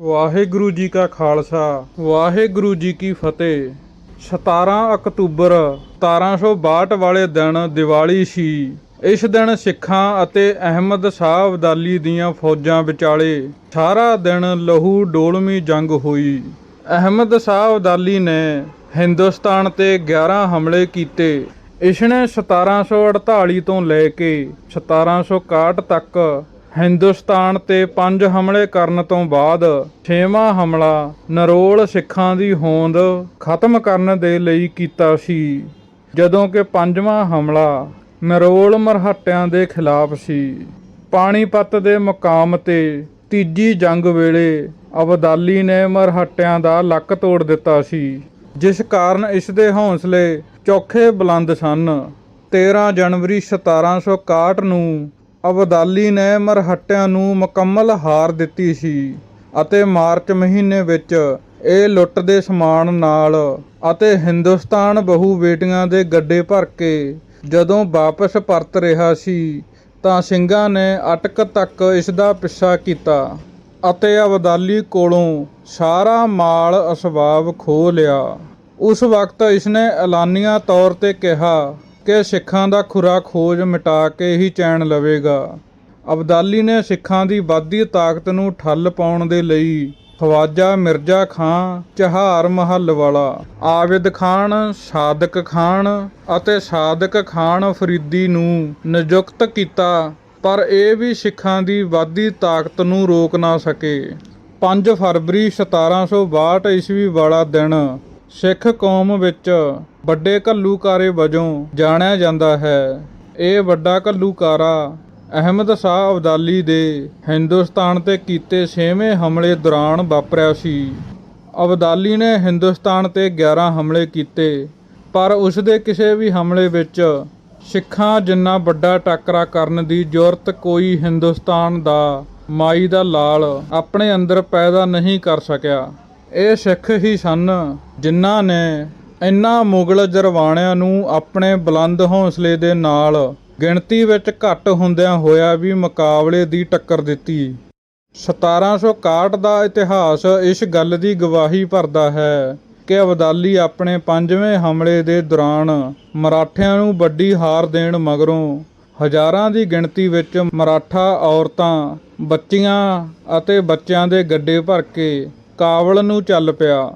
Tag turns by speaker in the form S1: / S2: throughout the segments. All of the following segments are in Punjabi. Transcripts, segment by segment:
S1: ਵਾਹਿਗੁਰੂ ਜੀ ਕਾ ਖਾਲਸਾ, ਵਾਹਿਗੁਰੂ ਜੀ ਕੀ ਫਤਿਹ। 17 ਅਕਤੂਬਰ 1762 ਵਾਲੇ ਦਿਨ ਦੀਵਾਲੀ ਸੀ। ਇਸ ਦਿਨ ਸਿੱਖਾਂ ਅਤੇ ਅਹਿਮਦ ਸ਼ਾਹ ਅਬਦਾਲੀ ਦੀਆਂ ਫੌਜਾਂ ਵਿਚਾਲੇ ਸਾਰਾ ਦਿਨ ਲਹੂ ਡੋਲਵੀਂ ਜੰਗ ਹੋਈ। ਅਹਿਮਦ ਸ਼ਾਹ ਅਬਦਾਲੀ ਨੇ ਹਿੰਦੁਸਤਾਨ ਤੇ 11 ਹਮਲੇ ਕੀਤੇ। ਇਸਨੇ 1748 ਤੋਂ ਲੈ ਕੇ 1761 ਤੱਕ ਹਿੰਦੁਸਤਾਨ ਤੇ ਪੰਜ ਹਮਲੇ ਕਰਨ ਤੋਂ ਬਾਅਦ ਛੇਵਾਂ ਹਮਲਾ ਨਰੋਲ ਸਿੱਖਾਂ ਦੀ ਹੋਂਦ ਖਤਮ ਕਰਨ ਦੇ ਲਈ ਕੀਤਾ ਸੀ। ਜਦੋਂ ਕਿ ਪੰਜਵਾਂ ਹਮਲਾ ਨਰੋਲ ਮਰਹੱਟਿਆਂ ਦੇ ਖਿਲਾਫ ਸੀ। ਪਾਣੀਪਤ ਦੇ ਮੁਕਾਮ ਤੇ ਤੀਜੀ ਜੰਗ ਵੇਲੇ ਅਬਦਾਲੀ ਨੇ ਮਰਹੱਟਿਆਂ ਦਾ ਲੱਕ ਤੋੜ ਦਿੱਤਾ ਸੀ, ਜਿਸ ਕਾਰਨ ਇਸ ਦੇ ਹੌਸਲੇ ਚੌਖੇ ਬੁਲੰਦ ਸਨ। 13 ਜਨਵਰੀ 1761 ਨੂੰ ਅਬਦਾਲੀ ਨੇ ਮਰਹੱਟਿਆਂ ਨੂੰ ਮੁਕੰਮਲ ਹਾਰ ਦਿੱਤੀ ਸੀ ਅਤੇ ਮਾਰਚ ਮਹੀਨੇ ਵਿੱਚ ਇਹ ਲੁੱਟ ਦੇ ਸਮਾਨ ਨਾਲ ਅਤੇ ਹਿੰਦੁਸਤਾਨ ਬਹੂ ਬੇਟੀਆਂ ਦੇ ਗੱਡੇ ਭਰ ਕੇ ਜਦੋਂ ਵਾਪਸ ਪਰਤ ਰਿਹਾ ਸੀ ਤਾਂ ਸਿੰਘਾਂ ਨੇ ਅਟਕ ਤੱਕ ਇਸ ਦਾ ਪਿੱਛਾ ਕੀਤਾ ਅਤੇ ਅਬਦਾਲੀ ਕੋਲੋਂ ਸਾਰਾ ਮਾਲ ਅਸਬਾਬ ਖੋਹ ਲਿਆ। ਉਸ ਵਕਤ ਇਸਨੇ ਐਲਾਨੀਆ ਤੌਰ ਤੇ ਕਿਹਾ ਕਿ ਸਿੱਖਾਂ ਦਾ ਖੁਰਾ ਖੋਜ ਮਿਟਾ ਕੇ ਹੀ ਚੈਨ ਲਵੇਗਾ। ਅਬਦਾਲੀ ਨੇ ਸਿੱਖਾਂ ਦੀ ਵਾਧੀ ਤਾਕਤ ਨੂੰ ਠੱਲ ਪਾਉਣ ਦੇ ਲਈ ਖਵਾਜਾ ਮਿਰਜ਼ਾ ਖਾਂ, ਚਹਾਰ ਮਹੱਲ ਵਾਲਾ ਆਬਿਦ ਖਾਨ, ਸਾਦਕ ਖਾਨ ਅਤੇ ਸਾਦਕ ਖਾਨ ਫਰੀਦੀ ਨੂੰ ਨਿਯੁਕਤ ਕੀਤਾ। ਪਰ ਇਹ ਵੀ ਸਿੱਖਾਂ ਦੀ ਵਾਧੀ ਤਾਕਤ ਨੂੰ ਰੋਕ ਨਾ ਸਕੇ। 5 ਫਰਵਰੀ 1762 ਈਸਵੀ ਵਾਲਾ ਦਿਨ ਸਿੱਖ ਕੌਮ ਵਿੱਚ ਵੱਡੇ ਘੱਲੂਕਾਰੇ ਵਜੋਂ ਜਾਣਿਆ ਜਾਂਦਾ ਹੈ। ਇਹ ਵੱਡਾ ਘੱਲੂਕਾਰਾ ਅਹਿਮਦ ਸ਼ਾਹ ਅਬਦਾਲੀ ਦੇ ਹਿੰਦੁਸਤਾਨ ਤੇ ਕੀਤੇ ਛੇਵੇਂ ਹਮਲੇ ਦੌਰਾਨ ਵਾਪਰਿਆ ਸੀ। ਅਬਦਾਲੀ ਨੇ ਹਿੰਦੁਸਤਾਨ ਤੇ 11 ਹਮਲੇ ਕੀਤੇ, ਪਰ ਉਸ ਦੇ ਕਿਸੇ ਵੀ ਹਮਲੇ ਵਿੱਚ ਸਿੱਖਾਂ ਜਿੰਨਾ ਵੱਡਾ ਟੱਕਰਾ ਕਰਨ ਦੀ ਜ਼ਰੂਰਤ ਕੋਈ ਹਿੰਦੁਸਤਾਨ ਦਾ ਮਾਈ ਦਾ ਲਾਲ ਆਪਣੇ ਅੰਦਰ ਪੈਦਾ ਨਹੀਂ ਕਰ ਸਕਿਆ। ਇਹ ਸਿੱਖ ਹੀ ਸਨ, ਜਿਨ੍ਹਾਂ ਨੇ ਇਨ੍ਹਾਂ ਮੁਗਲ ਜਰਵਾਣਿਆਂ ਨੂੰ ਆਪਣੇ ਬੁਲੰਦ ਹੌਸਲੇ ਦੇ ਨਾਲ ਗਿਣਤੀ ਵਿੱਚ ਘੱਟ ਹੁੰਦਿਆਂ ਹੋਇਆ ਵੀ ਮੁਕਾਬਲੇ ਦੀ ਟੱਕਰ ਦਿੱਤੀ। 1761 ਦਾ ਇਤਿਹਾਸ ਇਸ ਗੱਲ ਦੀ ਗਵਾਹੀ ਭਰਦਾ ਹੈ ਕਿ ਅਬਦਾਲੀ ਆਪਣੇ ਪੰਜਵੇਂ ਹਮਲੇ ਦੇ ਦੌਰਾਨ ਮਰਾਠਿਆਂ ਨੂੰ ਵੱਡੀ ਹਾਰ ਦੇਣ ਮਗਰੋਂ ਹਜ਼ਾਰਾਂ ਦੀ ਗਿਣਤੀ ਵਿੱਚ ਮਰਾਠਾ ਔਰਤਾਂ, ਬੱਚੀਆਂ ਅਤੇ ਬੱਚਿਆਂ ਦੇ ਗੱਡੇ ਭਰ ਕੇ ਕਾਬਲ ਨੂੰ ਚੱਲ ਪਿਆ।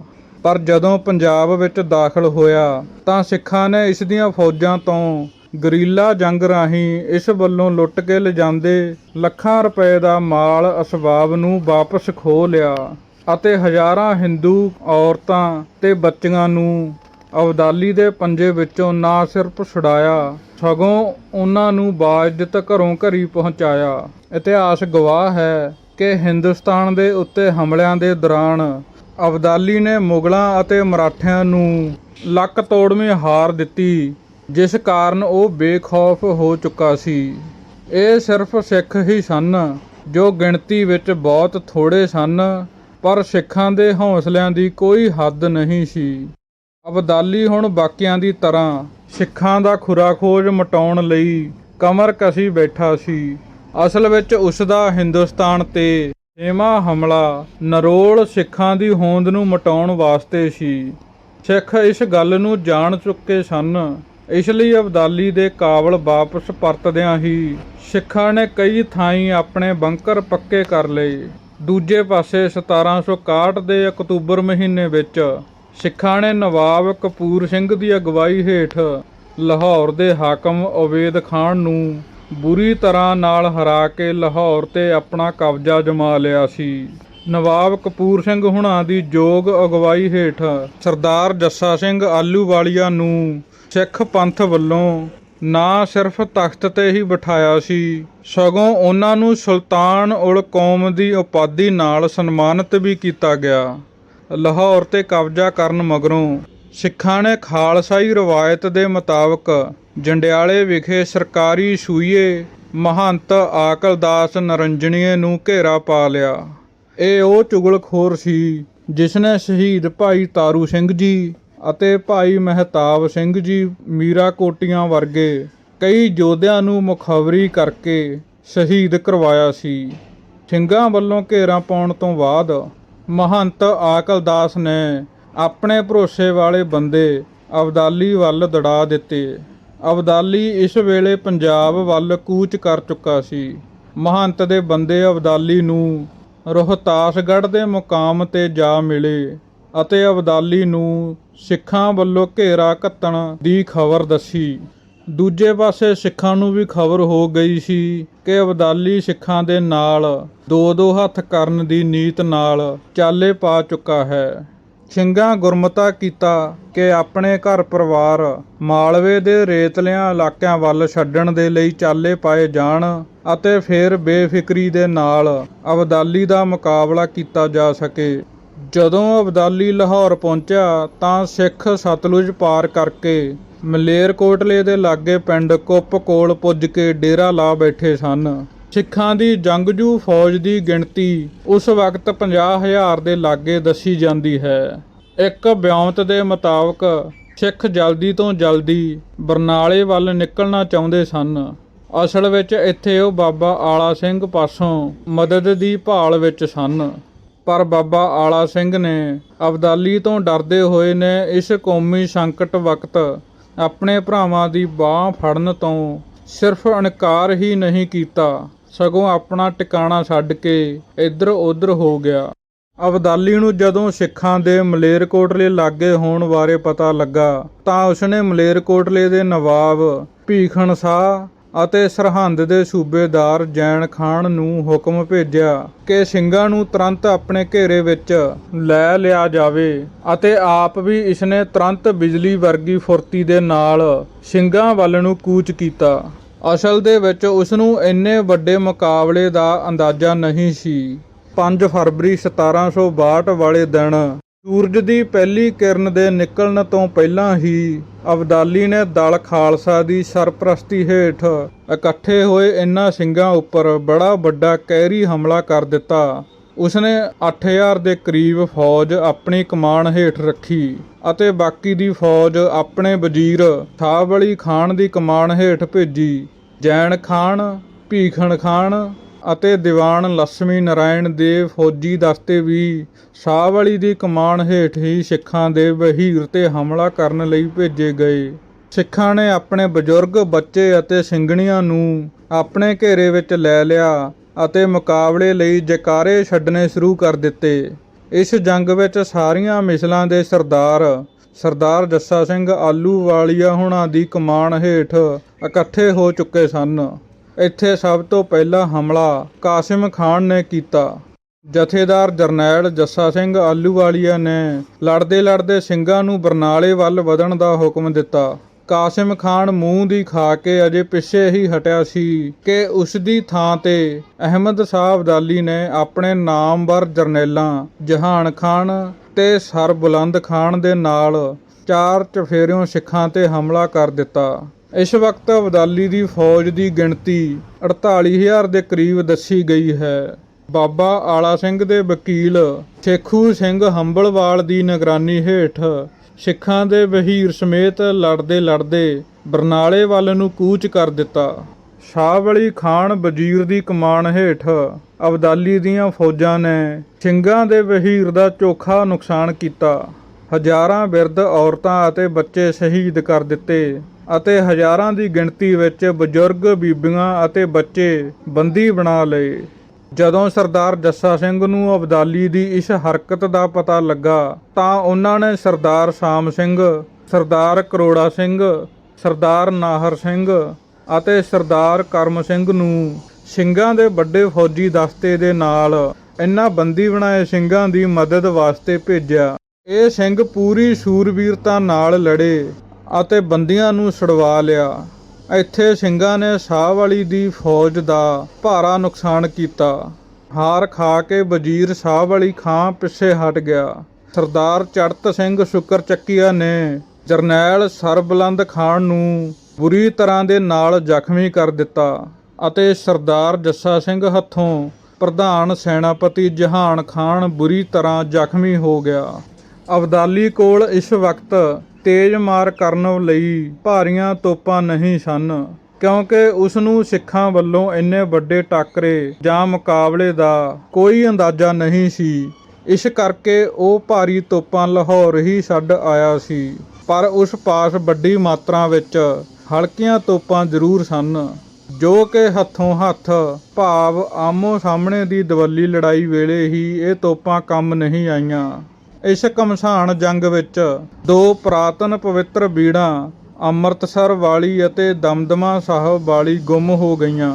S1: ਪਰ ਜਦੋਂ ਪੰਜਾਬ ਵਿੱਚ ਦਾਖਲ ਹੋਇਆ, ਤਾਂ ਸਿੱਖਾਂ ਨੇ ਇਸ ਦੀਆਂ ਫੌਜਾਂ ਤੋਂ ਗਰੀਲਾ ਜੰਗ ਰਾਹੀਂ ਇਸ ਵੱਲੋਂ ਲੁੱਟ ਕੇ ਲਿਜਾਂਦੇ ਲੱਖਾਂ ਰੁਪਏ ਦਾ ਮਾਲ ਅਸਬਾਬ ਨੂੰ ਵਾਪਸ ਖੋਹ ਲਿਆ ਅਤੇ ਹਜ਼ਾਰਾਂ ਹਿੰਦੂ, ਔਰਤਾਂ ਤੇ ਬੱਚਿਆਂ ਨੂੰ ਅਬਦਾਲੀ ਦੇ ਪੰਜੇ ਵਿੱਚੋਂ ਨਾ ਸਿਰਫ ਛੁਡਾਇਆ, ਸਗੋਂ ਉਹਨਾਂ ਨੂੰ ਬਾਇਜ਼ਤ ਘਰੋਂ ਘਰੀ ਪਹੁੰਚਾਇਆ। ਇਤਿਹਾਸ ਗਵਾਹ ਹੈ ਕਿ ਹਿੰਦੁਸਤਾਨ ਦੇ ਉੱਤੇ ਹਮਲਿਆਂ ਦੇ ਦੌਰਾਨ ਅਬਦਾਲੀ ਨੇ ਮੁਗਲਾਂ ਅਤੇ ਮਰਾਠਿਆਂ ਨੂੰ ਲੱਕ ਤੋੜਵੀਂ ਹਾਰ ਦਿੱਤੀ, ਜਿਸ ਕਾਰਨ ਉਹ ਬੇਖੌਫ ਹੋ ਚੁੱਕਾ ਸੀ। ਇਹ ਸਿਰਫ ਸਿੱਖ ਹੀ ਸਨ, ਜੋ ਗਿਣਤੀ ਵਿੱਚ ਬਹੁਤ ਥੋੜੇ ਸਨ, ਪਰ ਸਿੱਖਾਂ ਦੇ ਹੌਸਲਿਆਂ ਦੀ ਕੋਈ ਹੱਦ ਨਹੀਂ ਸੀ। ਅਬਦਾਲੀ ਹੁਣ ਬਾਕੀਆਂ ਦੀ ਤਰ੍ਹਾਂ ਸਿੱਖਾਂ ਦਾ ਖੁਰਾ ਖੋਜ ਮਟਾਉਣ ਲਈ ਕਮਰ ਕਸੀ ਬੈਠਾ ਸੀ। ਅਸਲ ਵਿੱਚ ਉਸ ਦਾ ਹਿੰਦੁਸਤਾਨ ਤੇ ਛੇਵਾਂ ਹਮਲਾ ਨਰੋਲ ਸਿੱਖਾਂ ਦੀ ਹੋਂਦ ਨੂੰ ਮਟਾਉਣ ਵਾਸਤੇ ਸੀ। ਸਿੱਖ ਇਸ ਗੱਲ ਨੂੰ ਜਾਣ ਚੁੱਕੇ ਸਨ। ਇਸ ਲਈ ਅਬਦਾਲੀ ਦੇ ਕਾਬਲ ਵਾਪਸ ਪਰਤਦਿਆਂ ਹੀ ਸਿੱਖਾਂ ਨੇ ਕਈ ਥਾਈਂ ਆਪਣੇ ਬੰਕਰ ਪੱਕੇ ਕਰ ਲਏ। ਦੂਜੇ ਪਾਸੇ 1761 ਦੇ ਅਕਤੂਬਰ ਮਹੀਨੇ ਵਿੱਚ ਸਿੱਖਾਂ ਨੇ ਨਵਾਬ ਕਪੂਰ ਸਿੰਘ ਦੀ ਅਗਵਾਈ ਹੇਠ ਲਾਹੌਰ ਦੇ ਹਾਕਮ ਉਬੈਦ ਖਾਨ ਨੂੰ ਬੁਰੀ ਤਰ੍ਹਾਂ ਨਾਲ ਹਰਾ ਕੇ ਲਾਹੌਰ ਤੇ ਆਪਣਾ ਕਬਜ਼ਾ ਜਮਾ ਲਿਆ ਸੀ। ਨਵਾਬ ਕਪੂਰ ਸਿੰਘ ਹੁਣਾਂ ਦੀ ਜੋਗ ਅਗਵਾਈ ਹੇਠ ਸਰਦਾਰ ਜੱਸਾ ਸਿੰਘ ਆਲੂਵਾਲੀਆ ਨੂੰ ਸਿੱਖ ਪੰਥ ਵੱਲੋਂ ਨਾ ਸਿਰਫ ਤਖਤ ਤੇ ਹੀ ਬਿਠਾਇਆ ਸੀ, ਸਗੋਂ ਉਹਨਾਂ ਨੂੰ ਸੁਲਤਾਨ ਉਲ ਕੌਮ ਦੀ ਉਪਾਧੀ ਨਾਲ ਸਨਮਾਨਿਤ ਵੀ ਕੀਤਾ ਗਿਆ। ਲਾਹੌਰ ਤੇ ਕਬਜ਼ਾ ਕਰਨ ਮਗਰੋਂ ਸਿੱਖਾਂ ਨੇ ਖਾਲਸਾਈ ਰਵਾਇਤ ਦੇ ਮੁਤਾਬਕ ਜੰਡਿਆਲੇ ਵਿਖੇ ਸਰਕਾਰੀ ਸੂਈਏ ਮਹੰਤ ਆਕਲਦਾਸ ਨਰੰਜਣੀਏ ਨੂੰ ਘੇਰਾ ਪਾ ਲਿਆ। ਇਹ ਉਹ ਚੁਗਲਖੋਰ ਸੀ ਜਿਸ ਨੇ ਸ਼ਹੀਦ ਭਾਈ ਤਾਰੂ ਸਿੰਘ ਜੀ ਅਤੇ ਭਾਈ ਮਹਿਤਾਬ ਸਿੰਘ ਜੀ ਮੀਰਾ ਕੋਟੀਆਂ ਵਰਗੇ ਕਈ ਯੋਧਿਆਂ ਨੂੰ ਮੁਖਬਰੀ ਕਰਕੇ ਸ਼ਹੀਦ ਕਰਵਾਇਆ ਸੀ। ਸਿੰਘਾਂ ਵੱਲੋਂ ਘੇਰਾ ਪਾਉਣ ਤੋਂ ਬਾਅਦ ਮਹੰਤ ਆਕਲਦਾਸ ਨੇ ਆਪਣੇ ਭਰੋਸੇ ਵਾਲੇ ਬੰਦੇ ਅਬਦਾਲੀ ਵੱਲ ਦੜਾ ਦਿੱਤੇ। ਅਬਦਾਲੀ ਇਸ ਵੇਲੇ ਪੰਜਾਬ ਵੱਲ ਕੂਚ ਕਰ ਚੁੱਕਾ ਸੀ। ਮਹੰਤ ਦੇ ਬੰਦੇ ਅਬਦਾਲੀ ਨੂੰ ਰੋਹਤਾਸਗੜ੍ਹ ਦੇ ਮੁਕਾਮ ਤੇ ਜਾ ਮਿਲੇ ਅਤੇ ਅਬਦਾਲੀ ਨੂੰ ਸਿੱਖਾਂ ਵੱਲੋਂ ਘੇਰਾ ਘੱਤਣ ਦੀ ਖਬਰ ਦੱਸੀ। ਦੂਜੇ ਪਾਸੇ ਸਿੱਖਾਂ ਨੂੰ ਵੀ ਖਬਰ ਹੋ ਗਈ ਸੀ ਕਿ ਅਬਦਾਲੀ ਸਿੱਖਾਂ ਦੇ ਨਾਲ ਦੋ ਦੋ ਹੱਥ ਕਰਨ ਦੀ ਨੀਤ ਨਾਲ ਚਾਲੇ ਪਾ ਚੁੱਕਾ ਹੈ। ਸਿੰਘਾਂ ਗੁਰਮਤਾ ਕੀਤਾ ਕਿ ਆਪਣੇ ਘਰ ਪਰਿਵਾਰ ਮਾਲਵੇ ਦੇ ਰੇਤਲਿਆਂ ਇਲਾਕਿਆਂ ਵੱਲ ਛੱਡਣ ਦੇ ਲਈ ਚਾਲੇ ਪਾਏ ਜਾਣ ਅਤੇ ਫਿਰ ਬੇਫਿਕਰੀ ਦੇ ਨਾਲ ਅਬਦਾਲੀ ਦਾ ਮੁਕਾਬਲਾ ਕੀਤਾ ਜਾ ਸਕੇ। ਜਦੋਂ ਅਬਦਾਲੀ ਲਾਹੌਰ ਪਹੁੰਚਿਆ ਤਾਂ ਸਿੱਖ ਸਤਲੁਜ ਪਾਰ ਕਰਕੇ ਮਲੇਰਕੋਟਲੇ ਦੇ ਲਾਗੇ ਪਿੰਡ ਕੁੱਪ ਕੋਲ ਪੁੱਜ ਕੇ ਡੇਰਾ ਲਾ ਬੈਠੇ ਸਨ। ਸਿੱਖਾਂ ਦੀ ਜੰਗਜੂ ਫੌਜ ਦੀ ਗਿਣਤੀ ਉਸ ਵਕਤ 50000 ਦੇ ਲਾਗੇ ਦੱਸੀ ਜਾਂਦੀ ਹੈ। ਇੱਕ ਬਿਆੰਤ ਦੇ ਮੁਤਾਬਕ ਸਿੱਖ ਜਲਦੀ ਤੋਂ ਜਲਦੀ ਬਰਨਾਲੇ ਵੱਲ ਨਿਕਲਣਾ ਚਾਹੁੰਦੇ ਸਨ। ਅਸਲ ਵਿੱਚ ਇੱਥੇ ਉਹ ਬਾਬਾ ਆਲਾ ਸਿੰਘ ਪਾਸੋਂ ਮਦਦ ਦੀ ਭਾਲ ਵਿੱਚ ਸਨ। ਪਰ ਬਾਬਾ ਆਲਾ ਸਿੰਘ ਨੇ ਅਬਦਾਲੀ ਤੋਂ ਡਰਦੇ ਹੋਏ ਨੇ ਇਸ ਕੌਮੀ ਸੰਕਟ ਵਕਤ ਆਪਣੇ ਭਰਾਵਾਂ ਦੀ ਬਾਹ ਫੜਨ ਤੋਂ ਸਿਰਫ ਇਨਕਾਰ ਹੀ ਨਹੀਂ ਕੀਤਾ। ਸਗੋਂ ਆਪਣਾ ਟਿਕਾਣਾ ਛੱਡ ਕੇ ਇੱਧਰ ਉੱਧਰ ਹੋ ਗਿਆ। ਅਬਦਾਲੀ ਨੂੰ ਜਦੋਂ ਸਿੱਖਾਂ ਦੇ ਮਲੇਰਕੋਟਲੇ ਲਾਗੇ ਹੋਣ ਬਾਰੇ ਪਤਾ ਲੱਗਾ, ਤਾਂ ਉਸਨੇ ਮਲੇਰਕੋਟਲੇ ਦੇ ਨਵਾਬ ਭੀਖਣ ਸਾਹ ਅਤੇ ਸਰਹੰਦ ਦੇ ਸੂਬੇਦਾਰ ਜੈਨ ਖਾਨ ਨੂੰ ਹੁਕਮ ਭੇਜਿਆ ਕਿ ਸਿੰਘਾਂ ਨੂੰ ਤੁਰੰਤ ਆਪਣੇ ਘੇਰੇ ਵਿੱਚ ਲੈ ਲਿਆ ਜਾਵੇ ਅਤੇ ਆਪ ਵੀ ਇਸਨੇ ਤੁਰੰਤ ਬਿਜਲੀ ਵਰਗੀ ਫੁਰਤੀ ਦੇ ਨਾਲ ਸਿੰਘਾਂ ਵੱਲ ਨੂੰ ਕੂਚ ਕੀਤਾ। ਅਸਲ ਦੇ ਵਿੱਚ ਉਸ ਨੂੰ ਇੰਨੇ ਵੱਡੇ ਮੁਕਾਬਲੇ ਦਾ ਅੰਦਾਜ਼ਾ ਨਹੀਂ ਸੀ। 5 ਫਰਵਰੀ 1762 ਵਾਲੇ ਦਿਨ ਸੂਰਜ ਦੀ ਪਹਿਲੀ ਕਿਰਨ ਦੇ ਨਿਕਲਣ ਤੋਂ ਪਹਿਲਾਂ ਹੀ ਅਬਦਾਲੀ ਨੇ ਦਲ ਖਾਲਸਾ ਦੀ ਸਰਪ੍ਰਸਤੀ ਹੇਠ ਇਕੱਠੇ ਹੋਏ ਇਨ੍ਹਾਂ ਸਿੰਘਾਂ ਉੱਪਰ ਬੜਾ ਵੱਡਾ ਕਹਿਰੀ ਹਮਲਾ ਕਰ ਦਿੱਤਾ। ਉਸਨੇ 8000 ਦੇ ਕਰੀਬ ਫੌਜ ਆਪਣੀ ਕਮਾਨ ਹੇਠ ਰੱਖੀ ਅਤੇ ਬਾਕੀ ਦੀ ਫੌਜ ਆਪਣੇ ਵਜ਼ੀਰ ਸਾਹਬ ਅਲੀ ਖਾਨ ਦੀ ਕਮਾਨ ਹੇਠ ਭੇਜੀ। ਜੈਨ ਖਾਨ, ਭੀਖਣ ਖਾਨ ਅਤੇ ਦੀਵਾਨ ਲక్ష్ਮੀ ਨਾਰਾਇਣ ਦੇ ਫੌਜੀ ਦਸਤੇ ਵੀ ਸ਼ਾਹ ਅਲੀ ਦੀ ਕਮਾਨ ਹੇਠ ਹੀ ਸਿੱਖਾਂ ਦੇ ਵਹੀਰ ਤੇ ਹਮਲਾ ਕਰਨ ਲਈ ਭੇਜੇ ਗਏ। ਸਿੱਖਾਂ ਨੇ ਆਪਣੇ ਬਜ਼ੁਰਗ, ਬੱਚੇ ਅਤੇ ਸਿੰਘਣੀਆਂ ਨੂੰ ਆਪਣੇ ਘੇਰੇ ਵਿੱਚ ਲੈ ਲਿਆ ਅਤੇ ਮੁਕਾਬਲੇ ਲਈ ਜੈਕਾਰੇ ਛੱਡਣੇ ਸ਼ੁਰੂ ਕਰ ਦਿੱਤੇ। ਇਸ ਜੰਗ ਵਿੱਚ ਸਾਰੀਆਂ ਮਿਸਲਾਂ ਦੇ ਸਰਦਾਰ ਸਰਦਾਰ ਜੱਸਾ ਸਿੰਘ ਆਲੂਵਾਲੀਆ ਹੁਣਾਂ ਦੀ ਕਮਾਨ ਹੇਠ ਇਕੱਠੇ ਹੋ ਚੁੱਕੇ ਸਨ। ਇੱਥੇ ਸਭ ਤੋਂ ਪਹਿਲਾ ਹਮਲਾ ਕਾਸਿਮ ਖਾਨ ਨੇ ਕੀਤਾ। ਜਥੇਦਾਰ ਜਰਨੈਲ ਜੱਸਾ ਸਿੰਘ ਆਲੂਵਾਲੀਆ ਨੇ ਲੜਦੇ ਲੜਦੇ ਸਿੰਘਾਂ ਨੂੰ ਬਰਨਾਲੇ ਵੱਲ ਵਧਣ ਦਾ ਹੁਕਮ ਦਿੱਤਾ। ਕਾਸਿਮ ਖਾਨ ਮੂੰਹ ਦੀ ਖਾ ਕੇ ਅਜੇ ਪਿੱਛੇ ਹੀ ਹਟਿਆ ਸੀ ਕਿ ਉਸ ਦੀ ਥਾਂ ਤੇ ਅਹਿਮਦ ਸ਼ਾਹ ਅਬਦਾਲੀ ਨੇ ਆਪਣੇ ਨਾਮਵਰ ਜਰਨੈਲਾਂ, ਜਹਾਨ ਖਾਨ ਤੇ ਸਰ ਬੁਲੰਦ ਖਾਨ ਦੇ ਨਾਲ ਚਾਰ ਚਫੇਰਿਓਂ ਸਿੱਖਾਂ ਤੇ ਹਮਲਾ ਕਰ ਦਿੱਤਾ। ਇਸ ਵਕਤ ਅਬਦਾਲੀ ਦੀ ਫੌਜ ਦੀ ਗਿਣਤੀ 48000 ਦੇ ਕਰੀਬ ਦੱਸੀ ਗਈ ਹੈ। ਬਾਬਾ ਆਲਾ ਸਿੰਘ ਦੇ ਵਕੀਲ ਸ਼ੇਖੂ ਸਿੰਘ ਹੰਬਲਵਾਲ ਦੀ ਨਿਗਰਾਨੀ ਹੇਠ ਸਿੱਖਾਂ ਦੇ ਵਹੀਰ ਸਮੇਤ ਲੜਦੇ ਲੜਦੇ ਬਰਨਾਲੇ ਵੱਲ ਨੂੰ ਕੂਚ ਕਰ ਦਿੱਤਾ। ਸ਼ਾਹ ਅਲੀ ਖਾਨ ਵਜ਼ੀਰ ਦੀ ਕਮਾਨ ਹੇਠ ਅਬਦਾਲੀ ਦੀਆਂ ਫੌਜਾਂ ਨੇ ਸਿੰਘਾਂ ਦੇ ਵਹੀਰ ਦਾ ਚੋਖਾ ਨੁਕਸਾਨ ਕੀਤਾ। ਹਜ਼ਾਰਾਂ ਬਿਰਧ ਔਰਤਾਂ ਅਤੇ ਬੱਚੇ ਸ਼ਹੀਦ ਕਰ ਦਿੱਤੇ ਅਤੇ ਹਜ਼ਾਰਾਂ ਦੀ ਗਿਣਤੀ ਵਿੱਚ ਬਜ਼ੁਰਗ, ਬੀਬੀਆਂ ਅਤੇ ਬੱਚੇ ਬੰਦੀ ਬਣਾ ਲਏ। ਜਦੋਂ ਸਰਦਾਰ ਜੱਸਾ ਸਿੰਘ ਨੂੰ ਅਬਦਾਲੀ ਦੀ ਇਸ ਹਰਕਤ ਦਾ ਪਤਾ ਲੱਗਾ, ਤਾਂ ਉਹਨਾਂ ਨੇ ਸਰਦਾਰ ਸ਼ਾਮ ਸਿੰਘ, ਸਰਦਾਰ ਕਰੋੜਾ ਸਿੰਘ, ਸਰਦਾਰ ਨਾਹਰ ਸਿੰਘ ਅਤੇ ਸਰਦਾਰ ਕਰਮ ਸਿੰਘ ਨੂੰ ਸਿੰਘਾਂ ਦੇ ਵੱਡੇ ਫੌਜੀ ਦਸਤੇ ਦੇ ਨਾਲ ਇਨ੍ਹਾਂ ਬੰਦੀ ਬਣਾਏ ਸਿੰਘਾਂ ਦੀ ਮਦਦ ਵਾਸਤੇ ਭੇਜਿਆ। ਇਹ ਸਿੰਘ ਪੂਰੀ ਸੂਰਬੀਰਤਾ ਨਾਲ ਲੜੇ ਅਤੇ ਬੰਦੀਆਂ ਨੂੰ ਛੁਡਵਾ ਲਿਆ। ਇੱਥੇ ਸਿੰਘਾਂ ਨੇ ਸ਼ਾਹ ਵਾਲੀ ਦੀ ਫੌਜ ਦਾ ਭਾਰਾ ਨੁਕਸਾਨ ਕੀਤਾ। ਹਾਰ ਖਾ ਕੇ ਵਜ਼ੀਰ ਸ਼ਾਹ ਵਾਲੀ ਖਾਂ ਪਿੱਛੇ ਹਟ ਗਿਆ। ਸਰਦਾਰ ਚੜਤ ਸਿੰਘ ਸ਼ੁਕਰ ਚੱਕੀਆ ਨੇ ਜਰਨੈਲ ਸਰਬਲੰਦ ਖਾਨ ਨੂੰ ਬੁਰੀ ਤਰ੍ਹਾਂ ਦੇ ਨਾਲ ਜ਼ਖਮੀ ਕਰ ਦਿੱਤਾ ਅਤੇ ਸਰਦਾਰ ਜੱਸਾ ਸਿੰਘ ਹੱਥੋਂ ਪ੍ਰਧਾਨ ਸੈਨਾਪਤੀ ਜਹਾਨ ਖਾਨ ਬੁਰੀ ਤਰ੍ਹਾਂ ਜ਼ਖਮੀ ਹੋ ਗਿਆ। ਅਬਦਾਲੀ ਕੋਲ ਇਸ ਵਕਤ ਤੇਜ਼ ਮਾਰ ਕਰਨ ਲਈ ਭਾਰੀਆਂ ਤੋਪਾਂ ਨਹੀਂ ਸਨ, ਕਿਉਂਕਿ ਉਸ ਨੂੰ ਸਿੱਖਾਂ ਵੱਲੋਂ ਇੰਨੇ ਵੱਡੇ ਟਾਕਰੇ ਜਾਂ ਮੁਕਾਬਲੇ ਦਾ ਕੋਈ ਅੰਦਾਜ਼ਾ ਨਹੀਂ ਸੀ। ਇਸ ਕਰਕੇ ਉਹ ਭਾਰੀ ਤੋਪਾਂ ਲਾਹੌਰ ਹੀ ਛੱਡ ਆਇਆ ਸੀ। ਪਰ ਉਸ ਪਾਸ ਵੱਡੀ ਮਾਤਰਾ ਵਿੱਚ ਹਲਕੀਆਂ ਤੋਪਾਂ ਜ਼ਰੂਰ ਸਨ, ਜੋ ਕਿ ਹੱਥੋਂ ਹੱਥ ਭਾਵ ਆਮੋ ਸਾਹਮਣੇ ਦੀ ਦਵੱਲੀ ਲੜਾਈ ਵੇਲੇ ਹੀ ਇਹ ਤੋਪਾਂ ਕੰਮ ਨਹੀਂ ਆਈਆਂ। ਇਸ ਕਮਸਾਨ ਜੰਗ ਵਿੱਚ ਦੋ ਪ੍ਰਾਤਨ ਪਵਿੱਤਰ ਬੀੜਾਂ, ਅੰਮ੍ਰਿਤਸਰ ਵਾਲੀ ਅਤੇ ਦਮਦਮਾ ਸਾਹਿਬ ਵਾਲੀ ਗੁੰਮ ਹੋ ਗਈਆਂ।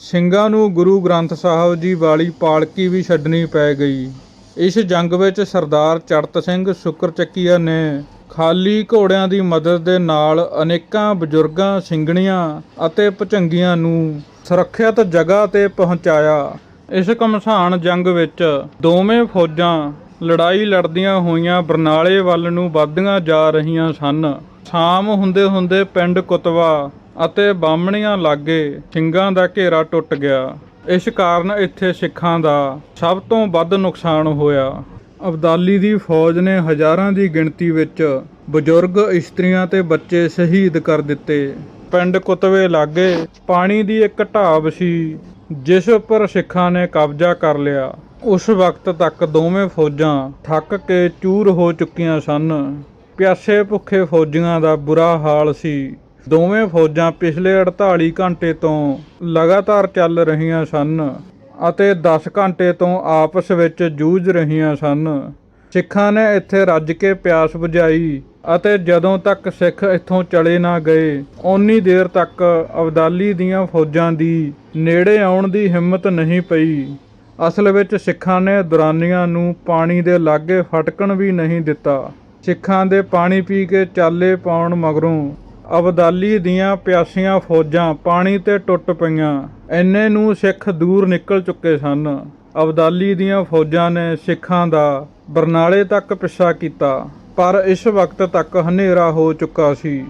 S1: ਸਿੰਘਾਂ ਨੂੰ ਗੁਰੂ ਗ੍ਰੰਥ ਸਾਹਿਬ ਜੀ ਵਾਲੀ ਪਾਲਕੀ ਵੀ ਛੱਡਣੀ ਪੈ ਗਈ। ਇਸ ਜੰਗ ਵਿੱਚ ਸਰਦਾਰ ਚੜਤ ਸਿੰਘ ਸ਼ੁਕਰ ਚੱਕੀਆ ਨੇ ਖਾਲੀ ਘੋੜਿਆਂ ਦੀ ਮਦਦ ਦੇ ਨਾਲ ਅਨੇਕਾਂ ਬਜ਼ੁਰਗਾਂ, ਸਿੰਘਣੀਆਂ ਅਤੇ ਭਚੰਗੀਆਂ ਨੂੰ ਸੁਰੱਖਿਅਤ ਜਗ੍ਹਾ ਤੇ ਪਹੁੰਚਾਇਆ। ਇਸ ਕਮਸਾਨ ਜੰਗ ਵਿੱਚ ਦੋਵੇਂ ਫੌਜਾਂ ਲੜਾਈ ਲੜਦੀਆਂ ਹੋਈਆਂ ਬਰਨਾਲੇ ਵੱਲ ਨੂੰ ਵੱਧਦੀਆਂ ਜਾ ਰਹੀਆਂ ਸਨ। ਸ਼ਾਮ ਹੁੰਦੇ ਹੁੰਦੇ ਪਿੰਡ ਕੁਤਵਾ ਅਤੇ ਬਾਹਮਣੀਆਂ ਲਾਗੇ ਸਿੰਘਾਂ ਦਾ ਘੇਰਾ ਟੁੱਟ ਗਿਆ। ਇਸ ਕਾਰਨ ਇੱਥੇ ਸਿੱਖਾਂ ਦਾ ਸਭ ਤੋਂ ਵੱਧ ਨੁਕਸਾਨ ਹੋਇਆ। ਅਬਦਾਲੀ ਦੀ ਫੌਜ ਨੇ ਹਜ਼ਾਰਾਂ ਦੀ ਗਿਣਤੀ ਵਿੱਚ ਬਜ਼ੁਰਗ, ਇਸਤਰੀਆਂ ਤੇ ਬੱਚੇ ਸ਼ਹੀਦ ਕਰ ਦਿੱਤੇ। ਪਿੰਡ ਕੁਤਵੇ ਲਾਗੇ ਪਾਣੀ ਦੀ ਇੱਕ ਢਾਬ ਸੀ, ਜਿਸ ਉੱਪਰ ਸਿੱਖਾਂ ਨੇ ਕਬਜ਼ਾ ਕਰ ਲਿਆ। ਉਸ ਵਕਤ ਤੱਕ ਦੋਵੇਂ ਫੌਜਾਂ ਥੱਕ ਕੇ ਚੂਰ ਹੋ ਚੁੱਕੀਆਂ ਸਨ। ਪਿਆਸੇ ਭੁੱਖੇ ਫੌਜੀਆਂ ਦਾ ਬੁਰਾ ਹਾਲ ਸੀ। ਦੋਵੇਂ ਫੌਜਾਂ ਪਿਛਲੇ 48 ਘੰਟੇ ਤੋਂ ਲਗਾਤਾਰ ਚੱਲ ਰਹੀਆਂ ਸਨ ਅਤੇ 10 ਘੰਟੇ ਤੋਂ ਆਪਸ ਵਿੱਚ ਜੂਝ ਰਹੀਆਂ ਸਨ। ਸਿੱਖਾਂ ਨੇ ਇੱਥੇ ਰੱਜ ਕੇ ਪਿਆਸ ਬੁਝਾਈ ਅਤੇ ਜਦੋਂ ਤੱਕ ਸਿੱਖ ਇੱਥੋਂ ਚਲੇ ਨਾ ਗਏ, ਓਨੀ ਦੇਰ ਤੱਕ ਅਬਦਾਲੀ ਦੀਆਂ ਫੌਜਾਂ ਦੀ ਨੇੜੇ ਆਉਣ ਦੀ ਹਿੰਮਤ ਨਹੀਂ ਪਈ। ਅਸਲ ਵਿੱਚ ਸਿੱਖਾਂ ਨੇ ਦੁਰਾਨੀਆਂ ਨੂੰ ਪਾਣੀ ਦੇ ਲਾਗੇ ਫਟਕਣ ਵੀ ਨਹੀਂ ਦਿੱਤਾ। ਸਿੱਖਾਂ ਦੇ ਪਾਣੀ ਪੀ ਕੇ ਚਾਲੇ ਪਾਉਣ ਮਗਰੋਂ ਅਬਦਾਲੀ ਦੀਆਂ ਪਿਆਸੀਆਂ ਫੌਜਾਂ ਪਾਣੀ ਤੇ ਟੁੱਟ ਪਈਆਂ। ਐਨੇ ਨੂੰ ਸਿੱਖ ਦੂਰ ਨਿਕਲ ਚੁੱਕੇ ਸਨ। ਅਬਦਾਲੀ ਦੀਆਂ ਫੌਜਾਂ ਨੇ ਸਿੱਖਾਂ ਦਾ ਬਰਨਾਲੇ ਤੱਕ ਪਿੱਛਾ ਕੀਤਾ, ਪਰ ਇਸ ਵਕਤ ਤੱਕ ਹਨੇਰਾ ਹੋ ਚੁੱਕਾ ਸੀ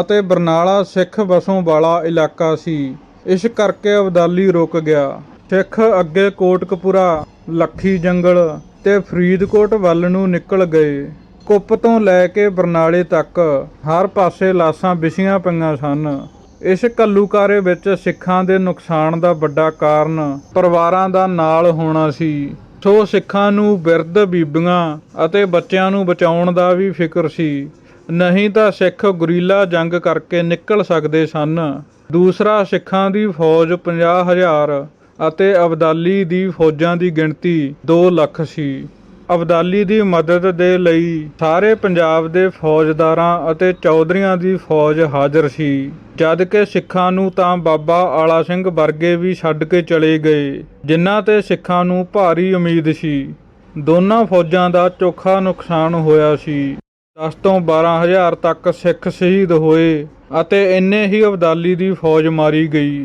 S1: ਅਤੇ ਬਰਨਾਲਾ ਸਿੱਖ ਵਸੋਂ ਵਾਲਾ ਇਲਾਕਾ ਸੀ। ਇਸ ਕਰਕੇ ਅਬਦਾਲੀ ਰੁਕ ਗਿਆ। ਸਿੱਖ ਅੱਗੇ ਕੋਟਕਪੂਰਾ, ਲੱਖੀ ਜੰਗਲ ਤੇ ਫਰੀਦਕੋਟ ਵੱਲ ਨੂੰ ਨਿਕਲ ਗਏ। ਕੁੱਪ ਤੋਂ ਲੈ ਕੇ ਬਰਨਾਲੇ ਤੱਕ ਹਰ ਪਾਸੇ ਲਾਸ਼ਾਂ ਵਿਛੀਆਂ ਪਈਆਂ ਸਨ। ਇਸ ਕੱਲੂਕਾਰੇ ਵਿੱਚ ਸਿੱਖਾਂ ਦੇ ਨੁਕਸਾਨ ਦਾ ਵੱਡਾ ਕਾਰਨ ਪਰਿਵਾਰਾਂ ਦਾ ਨਾਲ ਹੋਣਾ ਸੀ। ਸੋ ਸਿੱਖਾਂ ਨੂੰ ਬਿਰਧ ਬੀਬੀਆਂ ਅਤੇ ਬੱਚਿਆਂ ਨੂੰ ਬਚਾਉਣ ਦਾ ਵੀ ਫਿਕਰ ਸੀ। ਨਹੀਂ ਤਾਂ ਸਿੱਖ ਗੁਰੀਲਾ ਜੰਗ ਕਰਕੇ ਨਿਕਲ ਸਕਦੇ ਸਨ। ਦੂਸਰਾ ਸਿੱਖਾਂ ਦੀ ਫੌਜ 50000 ਅਤੇ ਅਬਦਾਲੀ ਦੀ ਫੌਜਾਂ ਦੀ ਗਿਣਤੀ 2 ਲੱਖ ਸੀ। ਅਬਦਾਲੀ ਦੀ ਮਦਦ ਦੇ ਲਈ ਸਾਰੇ ਪੰਜਾਬ ਦੇ ਫੌਜਦਾਰਾਂ ਅਤੇ ਚੌਧਰੀਆਂ ਦੀ ਫੌਜ ਹਾਜ਼ਰ ਸੀ। ਜਦ ਕਿ ਸਿੱਖਾਂ ਨੂੰ ਤਾਂ ਬਾਬਾ ਆਲਾ ਸਿੰਘ ਵਰਗੇ ਵੀ ਛੱਡ ਕੇ ਚਲੇ ਗਏ, ਜਿਨ੍ਹਾਂ ਤੇ ਸਿੱਖਾਂ ਨੂੰ ਭਾਰੀ ਉਮੀਦ ਸੀ। ਦੋਨਾਂ ਫੌਜਾਂ ਦਾ ਚੋਖਾ ਨੁਕਸਾਨ ਹੋਇਆ ਸੀ। 10 ਤੋਂ 12000 ਤੱਕ ਸਿੱਖ ਸ਼ਹੀਦ ਹੋਏ ਅਤੇ ਇੰਨੇ ਹੀ ਅਬਦਾਲੀ ਦੀ ਫੌਜ ਮਾਰੀ ਗਈ।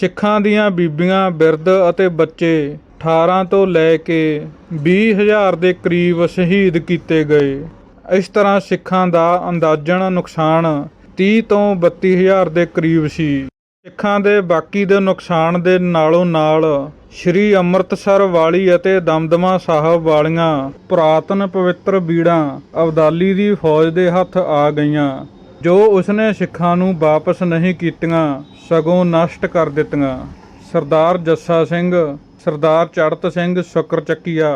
S1: ਸਿੱਖਾਂ ਦੀਆਂ ਬੀਬੀਆਂ, ਬਿਰਧ ਅਤੇ ਬੱਚੇ 18 ਤੋਂ ਲੈ ਕੇ 20000 ਦੇ ਕਰੀਬ ਸ਼ਹੀਦ ਕੀਤੇ ਗਏ। ਇਸ ਤਰ੍ਹਾਂ ਸਿੱਖਾਂ ਦਾ ਅੰਦਾਜ਼ਨ ਨੁਕਸਾਨ 30 ਤੋਂ 32000 ਦੇ ਕਰੀਬ ਸੀ। ਸਿੱਖਾਂ ਦੇ ਬਾਕੀ ਦੇ ਨੁਕਸਾਨ ਦੇ ਨਾਲੋਂ ਨਾਲ ਸ਼੍ਰੀ ਅੰਮ੍ਰਿਤਸਰ ਵਾਲੀ ਅਤੇ ਦਮਦਮਾ ਸਾਹਿਬ ਵਾਲੀਆਂ ਪੁਰਾਤਨ ਪਵਿੱਤਰ ਬੀੜਾਂ ਅਬਦਾਲੀ ਦੀ ਫੌਜ ਦੇ ਹੱਥ ਆ ਗਈਆਂ। ਜੋ ਉਸਨੇ ਸਿੱਖਾਂ ਨੂੰ ਵਾਪਸ ਨਹੀਂ ਕੀਤੀਆਂ, ਸਗੋਂ ਨਸ਼ਟ ਕਰ ਦਿੱਤੀਆਂ। ਸਰਦਾਰ ਜੱਸਾ ਸਿੰਘ, ਸਰਦਾਰ ਚੜਤ ਸਿੰਘ ਸ਼ੁਕਰ ਚੱਕੀਆ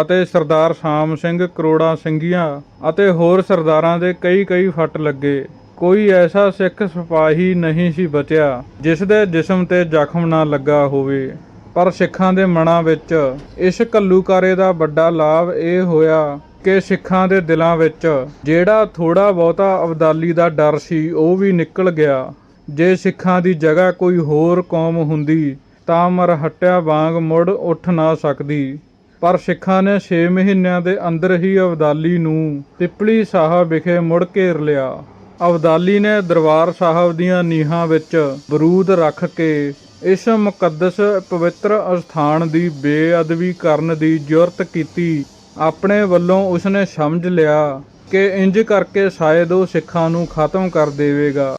S1: ਅਤੇ ਸਰਦਾਰ ਸ਼ਾਮ ਸਿੰਘ ਕਰੋੜਾ ਸਿੰਘੀਆਂ ਅਤੇ ਹੋਰ ਸਰਦਾਰਾਂ ਦੇ ਕਈ ਕਈ ਫੱਟ ਲੱਗੇ। ਕੋਈ ਐਸਾ ਸਿੱਖ ਸਿਪਾਹੀ ਨਹੀਂ ਸੀ ਬਚਿਆ, ਜਿਸ ਦੇ ਜਿਸਮ ਤੇ ਜ਼ਖਮ ਨਾ ਲੱਗਾ ਹੋਵੇ। ਪਰ ਸਿੱਖਾਂ ਦੇ ਮਨਾਂ ਵਿੱਚ ਇਸ ਕੱਲੂਕਾਰੇ ਦਾ ਵੱਡਾ ਲਾਭ ਇਹ ਹੋਇਆ ਕਿ ਸਿੱਖਾਂ ਦੇ ਦਿਲਾਂ ਵਿੱਚ ਜਿਹੜਾ ਥੋੜਾ ਬਹੁਤਾ ਅਬਦਾਲੀ ਦਾ ਡਰ ਸੀ, ਉਹ ਵੀ ਨਿਕਲ ਗਿਆ। ਜੇ ਸਿੱਖਾਂ ਦੀ ਜਗ੍ਹਾ ਕੋਈ ਹੋਰ ਕੌਮ ਹੁੰਦੀ, ਤਾਂ ਮਰਹੱਟਿਆ ਵਾਂਗ ਮੁੜ ਉੱਠ ਨਾ ਸਕਦੀ। ਪਰ ਸਿੱਖਾਂ ਨੇ 6 ਮਹੀਨਿਆਂ ਦੇ ਅੰਦਰ ਹੀ ਅਬਦਾਲੀ ਨੂੰ ਤਿਪਲੀ ਸਾਹਿਬ ਵਿਖੇ ਮੁੜ ਘੇਰ ਲਿਆ। ਅਬਦਾਲੀ ਨੇ ਦਰਬਾਰ ਸਾਹਿਬ ਦੀਆਂ ਨੀਹਾਂ ਵਿੱਚ ਬਰੂਦ ਰੱਖ ਕੇ ਇਸ ਮੁਕੱਦਸ ਪਵਿੱਤਰ ਅਸਥਾਨ ਦੀ ਬੇਅਦਬੀ ਕਰਨ ਦੀ ਜੁਰਤ ਕੀਤੀ। ਆਪਣੇ ਵੱਲੋਂ ਉਸਨੇ ਸਮਝ ਲਿਆ ਕਿ ਇੰਜ ਕਰਕੇ ਸ਼ਾਇਦ ਉਹ ਸਿੱਖਾਂ ਨੂੰ ਖਤਮ ਕਰ ਦੇਵੇਗਾ।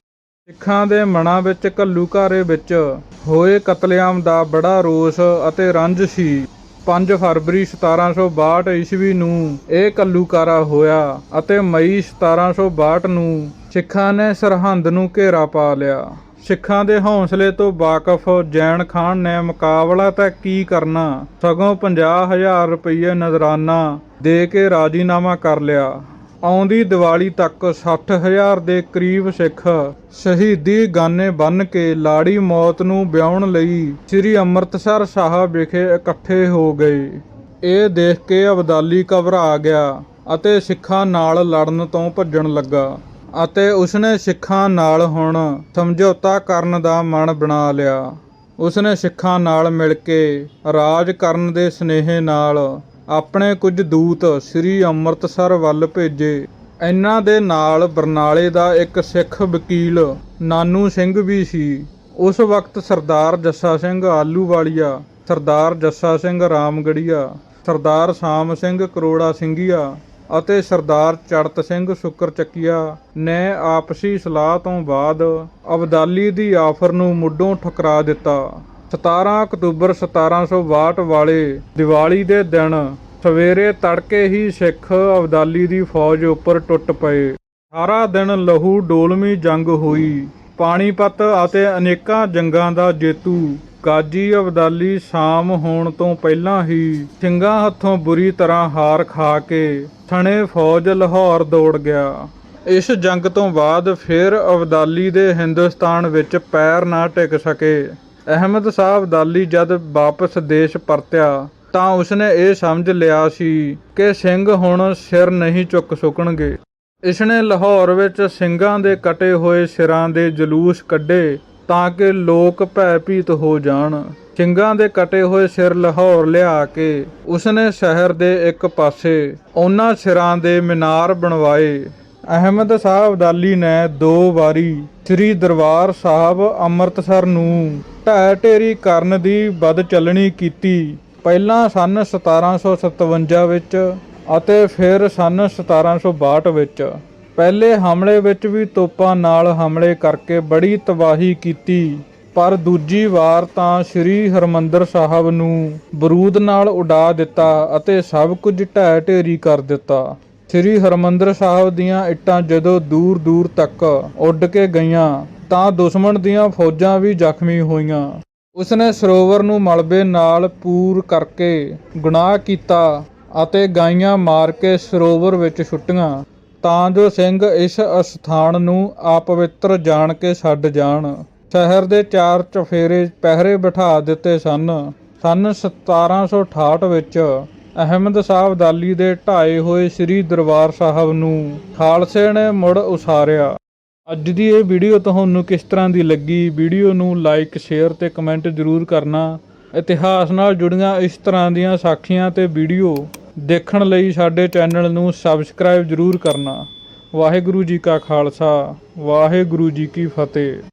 S1: ਸਿੱਖਾਂ ਦੇ ਮਨਾਂ ਵਿੱਚ ਘੱਲੂਘਾਰੇ ਵਿੱਚ ਹੋਏ ਕਤਲੇਆਮ ਦਾ ਬੜਾ ਰੋਸ ਅਤੇ ਰੰਜ ਸੀ। 5 ਫਰਵਰੀ 1762 ਈਸਵੀ ਨੂੰ ਇਹ ਘੱਲੂਘਾਰਾ ਹੋਇਆ ਅਤੇ ਮਈ 1762 ਨੂੰ ਸਿੱਖਾਂ ਨੇ ਸਰਹੰਦ ਨੂੰ ਘੇਰਾ ਪਾ ਲਿਆ। ਸਿੱਖਾਂ ਦੇ ਹੌਸਲੇ ਤੋਂ ਵਾਕਫ ਜੈਨ ਖਾਨ ਨੇ ਮੁਕਾਬਲਾ ਤਾਂ ਕੀ ਕਰਨਾ? ਸਗੋਂ 50000 ਰੁਪਏ ਨਜ਼ਰਾਨਾ ਦੇ ਕੇ ਰਾਜੀਨਾਮਾ ਕਰ ਲਿਆ। ਆਉਂਦੀ ਦੀਵਾਲੀ ਤੱਕ 60000 ਦੇ ਕਰੀਬ ਸਿੱਖ ਸ਼ਹੀਦੀ ਗਾਨੇ ਬੰਨ ਕੇ ਲਾੜੀ ਮੌਤ ਨੂੰ ਵਿਆਉਣ ਲਈ ਸ੍ਰੀ ਅੰਮ੍ਰਿਤਸਰ ਸਾਹਿਬ ਵਿਖੇ ਇਕੱਠੇ ਹੋ ਗਏ। ਇਹ ਦੇਖ ਕੇ ਅਬਦਾਲੀ ਘਬਰਾ ਗਿਆ ਅਤੇ ਸਿੱਖਾਂ ਨਾਲ ਲੜਨ ਤੋਂ ਭੱਜਣ ਲੱਗਾ। ਅਤੇ ਉਸਨੇ ਸਿੱਖਾਂ ਨਾਲ ਹੁਣ ਸਮਝੌਤਾ ਕਰਨ ਦਾ ਮਨ ਬਣਾ ਲਿਆ। ਉਸਨੇ ਸਿੱਖਾਂ ਨਾਲ ਮਿਲ ਕੇ ਰਾਜ ਕਰਨ ਦੇ ਸਨੇਹ ਨਾਲ ਆਪਣੇ ਕੁਝ ਦੂਤ ਸ੍ਰੀ ਅੰਮ੍ਰਿਤਸਰ ਵੱਲ ਭੇਜੇ। ਇਹਨਾਂ ਦੇ ਨਾਲ ਬਰਨਾਲੇ ਦਾ ਇੱਕ ਸਿੱਖ ਵਕੀਲ ਨਾਨੂ ਸਿੰਘ ਵੀ ਸੀ। ਉਸ ਵਕਤ ਸਰਦਾਰ ਜੱਸਾ ਸਿੰਘ ਆਲੂਵਾਲੀਆ ਸਰਦਾਰ ਜੱਸਾ ਸਿੰਘ ਰਾਮਗੜੀਆ, ਸਰਦਾਰ ਸ਼ਾਮ ਸਿੰਘ ਕਰੋੜਾ ਸਿੰਘੀਆ ਅਤੇ ਸਰਦਾਰ ਚੜਤ ਸਿੰਘ ਸ਼ੁਕਰ ਚੱਕੀਆ ਨੇ ਆਪਸੀ ਸਲਾਹ ਤੋਂ ਬਾਅਦ ਅਬਦਾਲੀ ਦੀ ਆਫਰ ਨੂੰ ਮੁੱਢੋਂ ਠੁਕਰਾ ਦਿੱਤਾ। 17 ਅਕਤੂਬਰ 1762 ਵਾਲੇ ਦੀਵਾਲੀ ਦੇ ਦਿਨ ਸਵੇਰੇ ਤੜਕੇ ਹੀ ਸਿੱਖ ਅਬਦਾਲੀ ਦੀ ਫੌਜ ਉੱਪਰ ਟੁੱਟ ਪਏ। ਸਾਰਾ ਦਿਨ ਲਹੂ ਡੋਲਮੀ ਜੰਗ ਹੋਈ। ਪਾਣੀਪਤ ਅਤੇ ਅਨੇਕਾਂ ਜੰਗਾਂ ਦਾ ਜੇਤੂ। ਕਾਜੀ ਅਬਦਾਲੀ ਸ਼ਾਮ ਹੋਣ ਤੋਂ ਪਹਿਲਾਂ ਹੀ ਸਿੰਘਾਂ ਹੱਥੋਂ ਬੁਰੀ ਤਰ੍ਹਾਂ ਹਾਰ ਖਾ ਕੇ ਥਣੇ ਫੌਜ ਲਾਹੌਰ ਦੌੜ ਗਿਆ। ਇਸ ਜੰਗ ਤੋਂ ਬਾਅਦ ਫਿਰ ਅਬਦਾਲੀ ਦੇ ਹਿੰਦੁਸਤਾਨ ਵਿੱਚ ਪੈਰ ਨਾ ਟਿਕ ਸਕੇ। ਅਹਿਮਦ ਸਾਹਿਬ ਅਬਦਾਲੀ ਜਦ ਵਾਪਸ ਦੇਸ਼ ਪਰਤਿਆ ਤਾਂ ਉਸਨੇ ਇਹ ਸਮਝ ਲਿਆ ਸੀ ਕਿ ਸਿੰਘ ਹੁਣ ਸਿਰ ਨਹੀਂ ਚੁੱਕ ਸਕਣਗੇ। ਇਸਨੇ ਲਾਹੌਰ ਵਿੱਚ ਸਿੰਘਾਂ ਦੇ ਕਟੇ ਹੋਏ ਸਿਰਾਂ ਦੇ ਜਲੂਸ ਕੱਢੇ ਤਾਂ ਕਿ ਲੋਕ ਭੈਭੀਤ ਹੋ ਜਾਣ। ਸਿੰਘਾਂ ਦੇ ਕਟੇ ਹੋਏ ਸਿਰ ਲਾਹੌਰ ਲਿਆ ਕੇ ਉਸਨੇ ਸ਼ਹਿਰ ਦੇ ਇੱਕ ਪਾਸੇ ਉਹਨਾਂ ਸਿਰਾਂ ਦੇ ਮੀਨਾਰ ਬਣਵਾਏ। ਅਹਿਮਦ ਸ਼ਾਹ ਅਬਦਾਲੀ ਨੇ ਦੋ ਵਾਰੀ ਸ੍ਰੀ ਦਰਬਾਰ ਸਾਹਿਬ ਅੰਮ੍ਰਿਤਸਰ ਨੂੰ ਢਹਿ ਢੇਰੀ ਕਰਨ ਦੀ ਬਦ ਚੱਲਣੀ ਕੀਤੀ। ਪਹਿਲਾਂ ਸਨ 1757 ਵਿੱਚ ਅਤੇ ਫਿਰ ਸਨ 1762 ਵਿੱਚ ਪਹਿਲੇ ਹਮਲੇ ਵਿੱਚ ਵੀ ਤੋਪਾਂ ਨਾਲ ਹਮਲੇ ਕਰਕੇ ਬੜੀ ਤਬਾਹੀ ਕੀਤੀ, ਪਰ ਦੂਜੀ ਵਾਰ ਤਾਂ ਸ੍ਰੀ ਹਰਮੰਦਰ ਸਾਹਿਬ ਨੂੰ ਬਰੂਦ ਨਾਲ ਉਡਾ ਦਿੱਤਾ ਅਤੇ ਸਭ ਕੁਝ ਢਹਿ ਢੇਰੀ ਕਰ ਦਿੱਤਾ। ਸ੍ਰੀ ਹਰਮੰਦਰ ਸਾਹਿਬ ਦੀਆਂ ਇੱਟਾਂ ਜਦੋਂ ਦੂਰ ਦੂਰ ਤੱਕ ਉੱਡ ਕੇ ਗਈਆਂ, ਤਾਂ ਦੁਸ਼ਮਣ ਦੀਆਂ ਫੌਜਾਂ ਵੀ ਜ਼ਖਮੀ ਹੋਈਆਂ। ਉਸਨੇ ਸਰੋਵਰ ਨੂੰ ਮਲਬੇ ਨਾਲ ਪੂਰ ਕਰਕੇ ਗੁਨਾਹ ਕੀਤਾ ਅਤੇ ਗਾਈਆਂ ਮਾਰ ਕੇ ਸਰੋਵਰ ਵਿੱਚ ਛੁੱਟੀਆਂ, ਤਾਂ ਜੋ ਸਿੰਘ ਇਸ ਅਸਥਾਨ ਨੂੰ ਆਪਵਿੱਤਰ ਜਾਣ ਕੇ ਛੱਡ ਜਾਣ। ਸ਼ਹਿਰ ਦੇ ਚਾਰ ਚਫੇਰੇ ਪਹਿਰੇ ਬਿਠਾ ਦਿੱਤੇ ਸਨ। ਸਨ 1768 ਵਿੱਚ ਅਹਿਮਦ ਸ਼ਾਹ ਅਬਦਾਲੀ ਦੇ ਢਾਏ ਹੋਏ ਸ੍ਰੀ ਦਰਬਾਰ ਸਾਹਿਬ ਨੂੰ ਖਾਲਸੇ ਨੇ ਮੁੜ ਉਸਾਰਿਆ। ਅੱਜ ਦੀ ਇਹ ਵੀਡੀਓ ਤੁਹਾਨੂੰ ਕਿਸ ਤਰ੍ਹਾਂ ਦੀ ਲੱਗੀ? ਵੀਡੀਓ ਨੂੰ ਲਾਈਕ ਸ਼ੇਅਰ ਤੇ ਕਮੈਂਟ ਜ਼ਰੂਰ ਕਰਨਾ। ਇਤਿਹਾਸ ਨਾਲ ਜੁੜੀਆਂ ਇਸ ਤਰ੍ਹਾਂ ਦੀਆਂ ਸਾਖੀਆਂ ਤੇ ਵੀਡੀਓ ਦੇਖਣ ਲਈ ਸਾਡੇ ਚੈਨਲ ਨੂੰ ਸਬਸਕ੍ਰਾਈਬ ਜ਼ਰੂਰ ਕਰਨਾ। ਵਾਹਿਗੁਰੂ ਜੀ ਕਾ ਖਾਲਸਾ, ਵਾਹਿਗੁਰੂ ਜੀ ਕੀ ਫਤਿਹ।